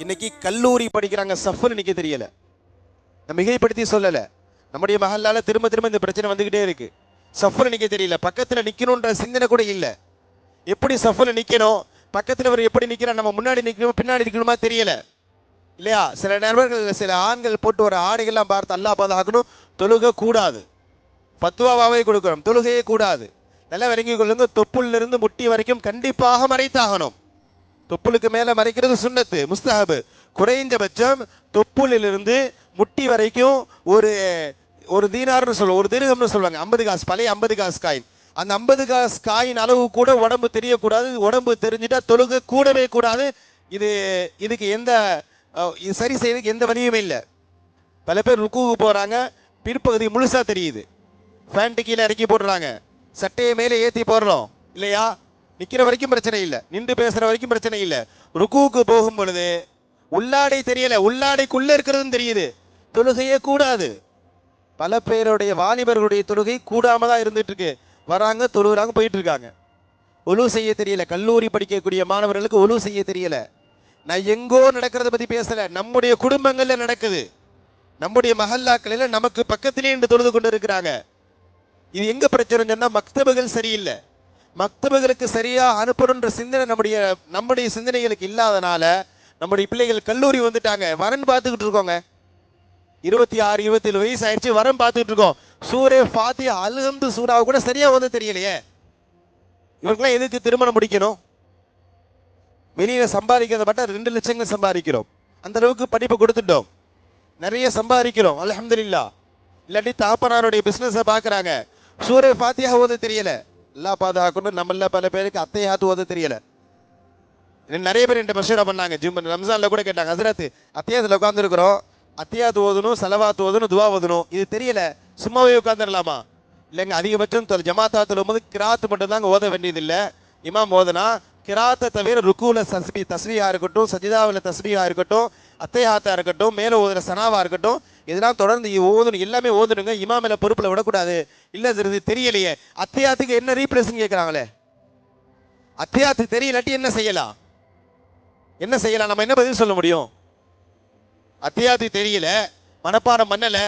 இன்னைக்கு கல்லூரி படிக்கிறாங்க சஃபர் நிக்க தெரியல. நான் மிகைப்படுத்தி சொல்லலை. நம்முடைய மகளால் திரும்ப திரும்ப இந்த பிரச்சனை வந்துக்கிட்டே இருக்கு. சஃப்னு நிக்க தெரியல. பக்கத்தில் நிற்கணுன்ற சிந்தனை கூட இல்லை. எப்படி சஃப்னு நிற்கணும் பக்கத்தில் அவர் எப்படி நிற்கிறா நம்ம முன்னாடி நிற்கணுமா பின்னாடி நிற்கணுமா தெரியல. இல்லையா? சில நண்பர்கள் சில ஆண்கள் போட்டு வர ஆடைகள்லாம் பார்த்து அல்லா பாதுகாக்கணும். தொழுக கூடாது. பத்துவாவே கொடுக்கிறோம் தொழுகையே கூடாது. நல்லா விளங்கி கொள்ளுங்க. தொப்புள்ளிருந்து முட்டி வரைக்கும் கண்டிப்பாக மறைத்தாகணும். தொப்புளுக்கு மேலே மறைக்கிறது சுண்ணத்து முஸ்தஹபு. குறைந்தபட்சம் தொப்புளிலிருந்து முட்டி வரைக்கும் ஒரு ஒரு தீனார்னு சொல்லுவோம் ஒரு திருகம்னு சொல்லுவாங்க. ஐம்பது காசு பழைய ஐம்பது காசு காயின். அந்த ஐம்பது காசு காயின் அளவு கூட உடம்பு தெரியக்கூடாது. உடம்பு தெரிஞ்சுட்டா தொழுக கூடவே கூடாது. இது இதுக்கு எந்த இது சரி செய்யறதுக்கு எந்த வழியுமே இல்லை. பல பேர் ருக்குவுக்கு போகிறாங்க பிற்பகுதி முழுசாக தெரியுது. ஃபேண்ட்டு கீழே இறக்கி போடுறாங்க சட்டையை மேலே ஏற்றி போடுறோம் இல்லையா? நிற்கிற வரைக்கும் பிரச்சனை இல்லை. நின்று பேசுகிற வரைக்கும் பிரச்சனை இல்லை. ருக்குவுக்கு போகும் பொழுது உள்ளாடை தெரியல. உள்ளாடைக்குள்ளே இருக்கிறதும் தெரியுது. தொழுகையே கூடாது. பல பேருடைய வாலிபர்களுடைய தொழுகை கூடாம தான் இருந்துட்டு இருக்கு வராங்க தொழுகிறாங்க போயிட்டு இருக்காங்க ஒழு செய்ய தெரியல. கல்லூரி படிக்கக்கூடிய மாணவர்களுக்கு ஒழு செய்ய தெரியல. நான் எங்கோ நடக்கிறத பத்தி பேசல. நம்முடைய குடும்பங்கள்ல நடக்குது. நம்முடைய மஹல்லாக்களில் நமக்கு பக்கத்திலே இன்று தொழுது கொண்டு இருக்கிறாங்க. இது எங்க பிரச்சனை சொன்னா மக்தபுகள் சரியில்லை. மக்தபுகளுக்கு சரியாக அனுப்பணுன்ற சிந்தனை நம்முடைய நம்முடைய சிந்தனைகளுக்கு இல்லாதனால நம்முடைய பிள்ளைகள் கல்லூரி வந்துட்டாங்க. வரன் பார்த்துக்கிட்டு இருக்கோங்க. இருபத்தி ஆறு இருபத்தேழு வயசு ஆயிடுச்சு வரம் பார்த்துக்கிட்டு இருக்கோம். சூரிய ஃபாத்தி அல்ஹம்து சூடாக கூட சரியாக வந்து தெரியலையே. இவருக்கெல்லாம் எதுக்கு திருமணம் முடிக்கணும். வெளியில் சம்பாதிக்கிறத மட்டும் ரெண்டு லட்சங்கள் சம்பாதிக்கிறோம். அந்த அளவுக்கு படிப்பு கொடுத்துட்டோம். நிறைய சம்பாதிக்கிறோம் அலமதுல்லா இல்லாட்டி தாப்பனாருடைய பிஸ்னஸை பார்க்குறாங்க. சூரே ஃபாத்தியா ஓத தெரியலை. எல்லா நம்மள பல பேருக்கு அத்தையாத்து ஓத தெரியல. நிறைய பேர் என்கிட்ட பிரஷரா பண்ணாங்க. ஜிம் ரம்ஜான்ல கூட கேட்டாங்க ஹசரத் அத்தியாயத்தில் உட்காந்துருக்குறோம் அத்தியாத்து ஓதணும் செலவாத்து ஓதணும் துவா ஓதணும். இது தெரியல. சும்மாவே உட்காந்துடலாமா இல்லைங்க அதிகபட்சம் தொல் ஜமாத்தாத்துல போது கிராத்து மட்டும்தாங்க ஓத வேண்டியதில்லை. இமாம் ஓதனா கிராத்தை தவிர ருக்குல தஸ்பி தஸ்பியா இருக்கட்டும் சஜிதாவில் தஸ்பியா இருக்கட்டும் அத்தையாத்தா இருக்கட்டும் மேலே ஓதுற சனாவா இருக்கட்டும் இதெல்லாம் தொடர்ந்து ஓதணும் எல்லாமே ஓதணுங்க. இமா மேல பொறுப்பில் விடக்கூடாது. இல்லை இது தெரியலையே. அத்தையாத்துக்கு என்ன ரீப்ளேஸ்ன்னு கேட்குறாங்களே அத்தையாத்துக்கு தெரியலாட்டி என்ன செய்யலாம்? என்ன செய்யலாம்? நம்ம என்ன பதில் சொல்ல முடியும்? அத்தியாத்தி தெரியல. மனப்பாடம் பண்ணலை.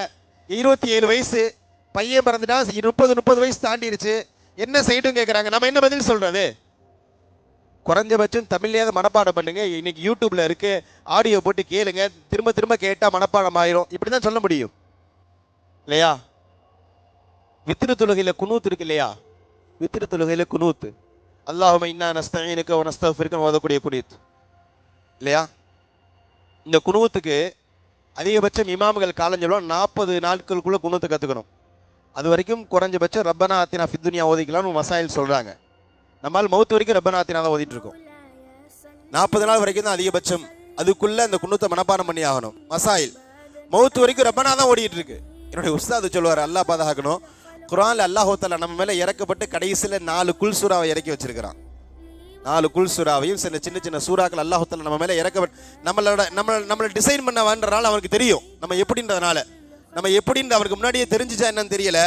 இருபத்தி ஏழு வயசு. பையன் பிறந்துட்டா முப்பது முப்பது வயசு தாண்டிருச்சு. என்ன செய்யட்டும் கேட்குறாங்க நம்ம என்ன பதில் சொல்கிறது குறைஞ்சபட்சம் தமிழ்லேயாவது மனப்பாடம் பண்ணுங்கள் இன்னைக்கு யூடியூப்பில் இருக்குது ஆடியோ போட்டு கேளுங்க. திரும்ப திரும்ப கேட்டால் மனப்பாடம் ஆயிரும். இப்படி தான் சொல்ல முடியும். இல்லையா? வித்திரு தொழுகையில் குனூத் இருக்கு இல்லையா? வித்திரு தொழுகையில் குனூத்து அல்லாஹும இன்னா நஸ்தீனுக்கு வ நஸ்தஃபிருக்க ஓதக்கூடிய குனீத் இல்லையா? இந்த குணுவத்துக்கு அதிகபட்சம் இமாம்கள் காலம் சொல்லுவோம் நாற்பது நாட்களுக்குள்ளே குணுத்தை கற்றுக்கணும் அது வரைக்கும் குறைஞ்சபட்சம் ரப்பனா ஆத்தினா ஃபித்துனியா ஓதிக்கலாம்னு மசாயில் சொல்கிறாங்க நம்மால் மௌத்து வரைக்கும் ரப்பனா ஆத்தினா தான் ஓதிட்டு இருக்கோம் நாற்பது நாள் வரைக்கும் தான் அதிகபட்சம். அதுக்குள்ள அந்த குணுத்தை மனப்பாடம் பண்ணி ஆகணும். மசாயில். மௌத்து வரைக்கும் ரப்பனா தான் ஓடிட்டு இருக்கு என்னுடைய உஸ்தாது சொல்லுவார் அல்லாஹ் பாதுகாக்கணும். குரான்ல அல்லாஹோத்தால நம்ம மேல இறக்கப்பட்டு கடைசியில நாலு குல் சூறாவை இறக்கி வச்சிருக்கிறான். நாலு குல் சூறாவையும் சில சின்ன சின்ன சூறாக்கள் அல்லாஹுத்தால நம்ம மேல இறக்கப்பட்டு நம்மளோட நம்ம நம்மளை டிசைன் பண்ண வேண்டனால அவனுக்கு தெரியும். நம்ம எப்படின்றதுனால. நம்ம எப்படின்னு அவருக்கு முன்னாடியே தெரிஞ்சுச்சா என்னன்னு தெரியல.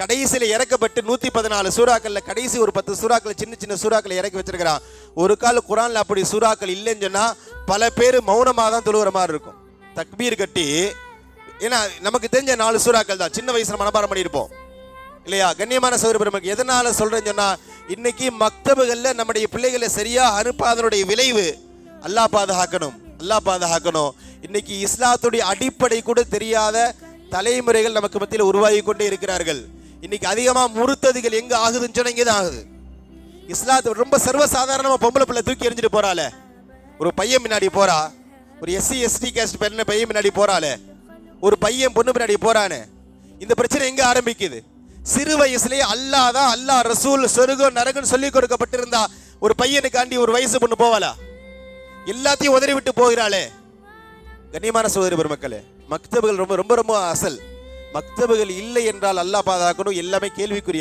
கடைசியில் இறக்கப்பட்டு நூத்தி பதினாலு சூறாக்கள்ல கடைசி ஒரு பத்து சூறாக்கள் சின்ன சின்ன சூறாக்களை இறக்கி வச்சிருக்கிறான். ஒரு கால குரான்ல அப்படி சூறாக்கள் இல்லைன்னு சொன்னா பல பேர் மௌனமா தான் தொழுகிற மாதிரி இருக்கும். தக்பீர் கட்டி ஏன்னா நமக்கு தெரிஞ்ச நாலு சூறாக்கள் தான். சின்ன வயசுல மனப்பாடம் பண்ணியிருப்போம். இல்லையா? கண்ணியமான சௌர பெருமக்கு எதனால சொல்றேன்னு சொன்னா இன்னைக்கு மக்தபுகள்ல நம்முடைய பிள்ளைகளை சரியா அனுப்பாதனுடைய விளைவு அல்லாஹ் பாதுகாக்கணும் அல்லாஹ் பாதுகாக்கணும். இன்னைக்கு இஸ்லாத்துடைய அடிப்படை கூட தெரியாத தலைமுறைகள் நமக்கு மத்தியில் உருவாகி கொண்டே இருக்கிறார்கள். இன்னைக்கு அதிகமா முறுத்ததுகள் எங்க ஆகுதுன்னு சொன்னா இங்கே தான் ஆகுது. இஸ்லாத்து ரொம்ப சர்வசாதாரணமா பொம்பளை பிள்ளை தூக்கி எறிஞ்சிட்டு போறாளே. ஒரு பையன் முன்னாடி போறா. ஒரு எஸ்சி எஸ்டி கேஸ்ட் பெண்ண பையன் முன்னாடி போறாளே. ஒரு பையன் பொண்ணு பின்னாடி போறானே. இந்த பிரச்சனை எங்க ஆரம்பிக்குது? சிறு வயசுலயே அல்லாஹ் தான் அல்லாஹ் ரசூல் சொருகம் நரகன் சொல்லி கொடுக்கப்பட்டிருந்தா ஒரு பையனுக்காண்டி ஒரு வயசு பொண்ணு போவாளா? எல்லாத்தையும் உதறி விட்டு போகிறாளே. கண்ணியமான சோதரி பெருமக்களே மக்தபுகள் ரொம்ப ரொம்ப ரொம்ப அசல். மக்தபுகள் இல்லை என்றால் அல்லாஹ் பாதுகாக்கணும். எல்லாமே கேள்விக்குரிய